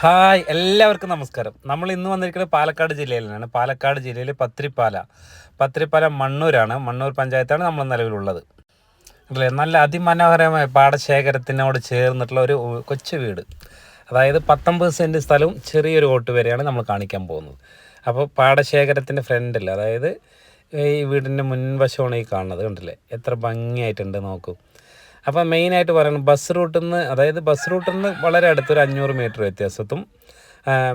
Hi എല്ലാവർക്കും നമസ്കാരം. നമ്മൾ ഇന്ന് വന്നിരിക്കുന്നത് പാലക്കാട് ജില്ലയിലാണ്. പാലക്കാട് ജില്ലയിലെ പത്രിപ്പാല പത്രിപ്പാല മണ്ണൂരാണ്. മണ്ണൂർ പഞ്ചായത്താണ് നമ്മൾ നിലവിലുള്ളത്. അല്ലേ? നല്ല അതിമനോഹരമായ പാടശേഖരത്തിനോട് ചേർന്നിട്ടുള്ള ഒരു കൊച്ചു വീട്. അതായത് പത്തൊമ്പത് സെന്റ് സ്ഥലവും ചെറിയൊരു ഓട്ട് വരെയാണ് നമ്മൾ കാണിക്കാൻ പോകുന്നത്. അപ്പോൾ പാടശേഖരത്തിന്റെ ഫ്രണ്ടിൽ അതായത് ഈ വീടിന്റെ മുൻവശമാണ് ഈ കാണുന്നത് കണ്ടില്ലേ? എത്ര ഭംഗിയായിട്ടുണ്ട് നോക്കൂ. അപ്പോൾ മെയിനായിട്ട് പറയുന്നത് ബസ് റൂട്ടിൽ നിന്ന് അതായത് ബസ് റൂട്ടിൽ നിന്ന് വളരെ അടുത്തൊരു അഞ്ഞൂറ് മീറ്റർ വ്യത്യാസത്തും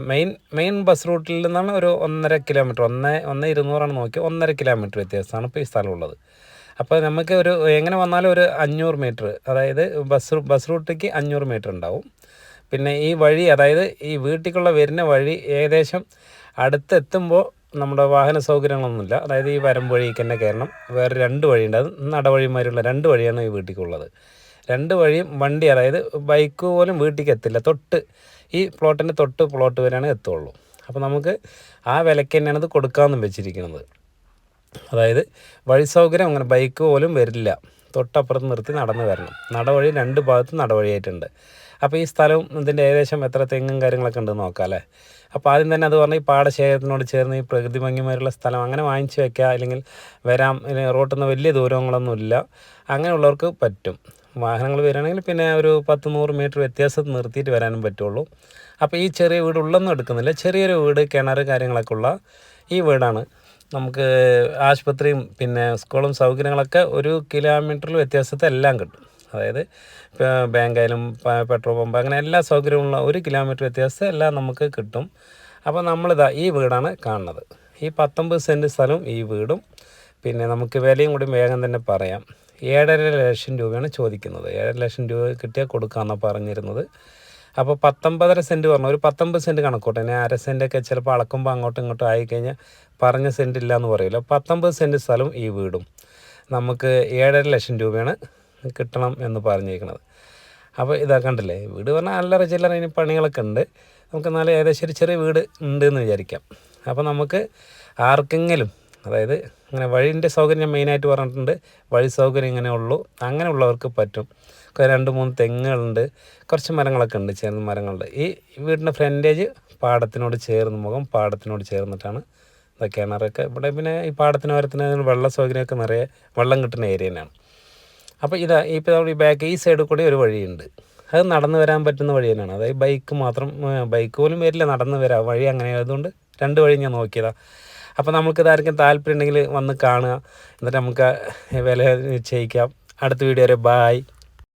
മെയിൻ മെയിൻ ബസ് റൂട്ടിൽ നിന്നാണ് ഒരു ഒന്നര കിലോമീറ്റർ ഒന്ന് ഒന്ന് ഇരുന്നൂറാണ് നോക്കി ഒന്നര കിലോമീറ്റർ വ്യത്യാസമാണ് ഇപ്പോൾ ഈ സ്ഥലമുള്ളത്. അപ്പോൾ നമുക്ക് ഒരു എങ്ങനെ വന്നാലും ഒരു അഞ്ഞൂറ് മീറ്റർ അതായത് ബസ് ബസ് റൂട്ടിലേക്ക് അഞ്ഞൂറ് മീറ്റർ ഉണ്ടാവും. പിന്നെ ഈ വഴി അതായത് ഈ വീട്ടിലേക്കുള്ള വരുന്ന വഴി ഏകദേശം അടുത്തെത്തുമ്പോൾ നമ്മുടെ വാഹന സൗകര്യങ്ങളൊന്നുമില്ല. അതായത് ഈ വരം വഴിക്ക് തന്നെ കയറണം. വേറെ രണ്ട് വഴിയുണ്ട്. അത് നടവഴിമാരുള്ള രണ്ട് വഴിയാണ് ഈ വീട്ടിലേക്കുള്ളത് രണ്ട് വഴിയും വണ്ടി അതായത് ബൈക്ക് പോലും വീട്ടിലേക്ക് എത്തില്ല. തൊട്ട് ഈ പ്ലോട്ടിന്റെ തൊട്ട് പ്ലോട്ട് വരെയാണ് എത്തുള്ളൂ. അപ്പോൾ നമുക്ക് ആ വിലയ്ക്ക് തന്നെയാണ് ഇത് കൊടുക്കാമെന്നും വെച്ചിരിക്കുന്നത്. അതായത് വഴി സൗകര്യം അങ്ങനെ ബൈക്ക് പോലും വരില്ല. തൊട്ടപ്പുറത്ത് നിർത്തി നടന്നു വരണം. നടവഴി രണ്ട് ഭാഗത്തും നടവഴിയായിട്ടുണ്ട്. അപ്പോൾ ഈ സ്ഥലവും ഇതിന്റെ ഏകദേശം എത്ര തെങ്ങും കാര്യങ്ങളൊക്കെ ഉണ്ടെന്ന് നോക്കാം അല്ലേ? അപ്പോൾ ആദ്യം തന്നെ അത് പറഞ്ഞാൽ ഈ പാടശേഖരത്തിനോട് ചേർന്ന് ഈ പ്രകൃതി ഭംഗിമാരുള്ള സ്ഥലം അങ്ങനെ വാങ്ങിച്ചു വെക്കുക അല്ലെങ്കിൽ വരാം. റോട്ടിൽ നിന്ന് വലിയ ദൂരങ്ങളൊന്നുമില്ല അങ്ങനെയുള്ളവർക്ക് പറ്റും. വാഹനങ്ങൾ വരികയാണെങ്കിൽ പിന്നെ ഒരു പത്ത് നൂറ് മീറ്റർ വ്യത്യാസത്തിൽ നിർത്തിയിട്ട് വരാനും പറ്റുള്ളൂ. അപ്പോൾ ഈ ചെറിയ വീട് ഉള്ളൊന്നും എടുക്കുന്നില്ല. ചെറിയൊരു വീട് കിണർ കാര്യങ്ങളൊക്കെ ഉള്ള ഈ വീടാണ് നമുക്ക് ആശുപത്രിയും പിന്നെ സ്കൂളും സൗകര്യങ്ങളൊക്കെ ഒരു കിലോമീറ്ററിൽ വ്യത്യാസത്തിൽ എല്ലാം കിട്ടും. അതായത് ബാങ്കായാലും പെട്രോൾ പമ്പ് അങ്ങനെ എല്ലാ സൗകര്യമുള്ള ഒരു കിലോമീറ്റർ വ്യത്യാസം എല്ലാം നമുക്ക് കിട്ടും. അപ്പോൾ നമ്മളിതാ ഈ വീടാണ് കാണുന്നത്. ഈ പത്തൊമ്പത് സെന്റ് സ്ഥലവും ഈ വീടും. പിന്നെ നമുക്ക് വിലയും കൂടി വേഗം തന്നെ പറയാം. ഏഴര ലക്ഷം രൂപയാണ് ചോദിക്കുന്നത്. ഏഴര ലക്ഷം രൂപ കിട്ടിയാൽ കൊടുക്കാമെന്നാണ് പറഞ്ഞിരുന്നത്. അപ്പോൾ പത്തൊമ്പതര സെന്റ് പറഞ്ഞു ഒരു പത്തൊമ്പത് സെന്റ് കണക്കൂട്ടെ. ഞാൻ അര സെന്റൊക്കെ ചിലപ്പോൾ അളക്കുമ്പോൾ അങ്ങോട്ടും ഇങ്ങോട്ടും ആയിക്കഴിഞ്ഞാൽ പറഞ്ഞ സെന്റ് ഇല്ല എന്ന് പറയില്ല. പത്തൊമ്പത് സെന്റ് സ്ഥലം ഈ വീടും. നമുക്ക് ഏഴര ലക്ഷം രൂപയാണ് കിട്ടണം എന്ന് പറഞ്ഞിരിക്കുന്നത് അപ്പോൾ ഇതാ കണ്ടില്ലേ വീട് പറഞ്ഞാൽ അല്ലറ ചില്ലറ ഇനി പണികളൊക്കെ ഉണ്ട്. നമുക്ക് എന്നാലും ഏകദേശം ഒരു ചെറിയ വീട് ഉണ്ട് എന്ന് വിചാരിക്കാം. അപ്പോൾ നമുക്ക് ആർക്കെങ്കിലും അതായത് അങ്ങനെ വഴിന്റെ സൗകര്യം ഞാൻ മെയിനായിട്ട് പറഞ്ഞിട്ടുണ്ട്. വഴി സൗകര്യം ഇങ്ങനെ ഉള്ളൂ. അങ്ങനെയുള്ളവർക്ക് പറ്റും. രണ്ട് മൂന്ന് തെങ്ങുകളുണ്ട്. കുറച്ച് മരങ്ങളൊക്കെ ഉണ്ട്. ചേർന്ന് മരങ്ങളുണ്ട്. ഈ വീടിന്റെ ഫ്രണ്ടേജ് പാടത്തിനോട് ചേർന്ന് മുഖം പാടത്തിനോട് ചേർന്നിട്ടാണ് കിണറൊക്കെ ഇവിടെ പിന്നെ ഈ പാടത്തിന് ഓരത്തിന് വെള്ള സൗകര്യമൊക്കെ നിറയെ വെള്ളം കിട്ടുന്ന ഏരിയ തന്നെയാണ്. അപ്പോൾ ഇതാ ഇപ്പോൾ ഈ ബാക്ക് ഈ സൈഡിൽ കൂടി ഒരു വഴിയുണ്ട്. അത് നടന്നു വരാൻ പറ്റുന്ന വഴി തന്നെയാണ്. അതായത് ബൈക്ക് മാത്രം ബൈക്ക് പോലും വരില്ല നടന്നു വരാം. വഴി അങ്ങനെ ആയതുകൊണ്ട് രണ്ട് വഴി ഞാൻ നോക്കിയതാണ് അപ്പോൾ നമുക്ക് ആർക്കും താല്പര്യം ഉണ്ടെങ്കിൽ വന്ന് കാണുക. എന്നിട്ട് നമുക്ക് വില നിശ്ചയിക്കാം. അടുത്ത വീഡിയോ വരെ ബായ്